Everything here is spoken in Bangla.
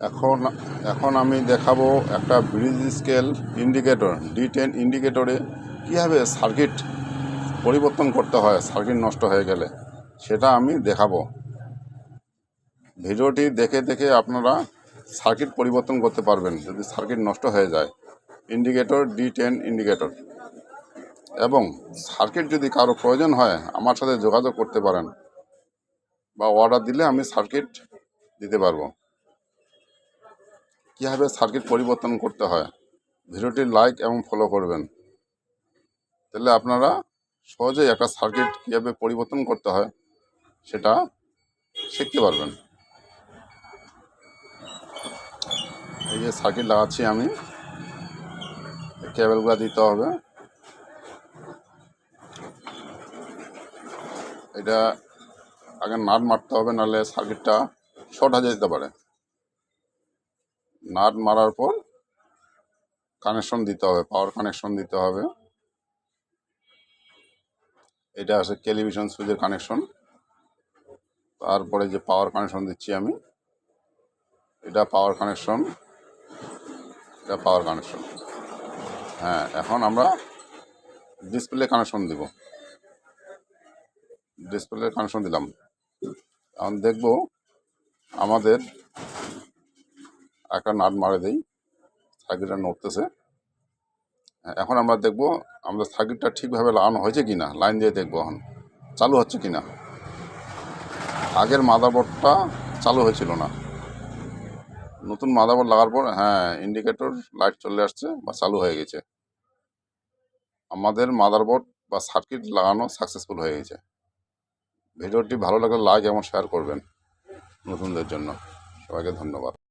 এখন এখন আমি দেখাবো একটা bridge scale indicator D ten ইন্ডিকেটরে কীভাবে সার্কিট পরিবর্তন করতে হয় সার্কিট নষ্ট হয়ে গেলে। সেটা আমি দেখাবো। ভিডিওটি দেখে দেখে আপনারা সার্কিট পরিবর্তন করতে পারবেন, যদি সার্কিট নষ্ট হয়ে যায়। ইন্ডিকেটর ডি টেন ইন্ডিকেটর এবং সার্কিট যদি কারও প্রয়োজন হয়, আমার সাথে যোগাযোগ করতে পারেন। বা অর্ডার দিলে আমি সার্কিট দিতে পারব। কীভাবে সার্কিট পরিবর্তন করতে হয়? ভিডিওটি লাইক এবং ফলো করবেন। তাহলে আপনারা সহজেই একটা সার্কিট কীভাবে পরিবর্তন করতে হয় সেটা শিখতে পারবেন। এই যে সার্কিট লাগাচ্ছি আমি কেবলগুলো দিতে হবে। এটা আগে নাট মারতে হবে, নাহলে সার্কিটটা শর্ট হয়ে যেতে পারে। নাট মারার পর কানেকশন দিতে হবে পাওয়ার কানেকশন দিতে হবে। এটা আছে টেলিভিশন সুইচের কানেকশন তারপরে যে পাওয়ার কানেকশন দিচ্ছি আমি, এটা পাওয়ার কানেকশন এটা পাওয়ার কানেকশন হ্যাঁ এখন আমরা ডিসপ্লে কানেকশন দিব। ডিসপ্লে কানেকশন দিলাম। এখন দেখব আমাদের একটা নাট মারে দেই সার্কিটটা নড়তেছে। এখন আমরা দেখব, আমাদের সার্কিটটা ঠিকভাবে লাগানো হয়েছে কি না লাইন দিয়ে দেখব এখন, চালু হচ্ছে কি না আগের মাদারবোর্ডটা চালু হয়েছিল না। নতুন মাদারবোর্ড লাগার পর হ্যাঁ ইন্ডিকেটর লাইট চলে আসছে বা চালু হয়ে গেছে। আমাদের মাদারবোর্ড বা সার্কিট লাগানো সাকসেসফুল হয়ে গেছে। ভিডিওটি ভালো লাগলে লাইক এবং শেয়ার করবেন নতুনদের জন্য। সবাইকে ধন্যবাদ।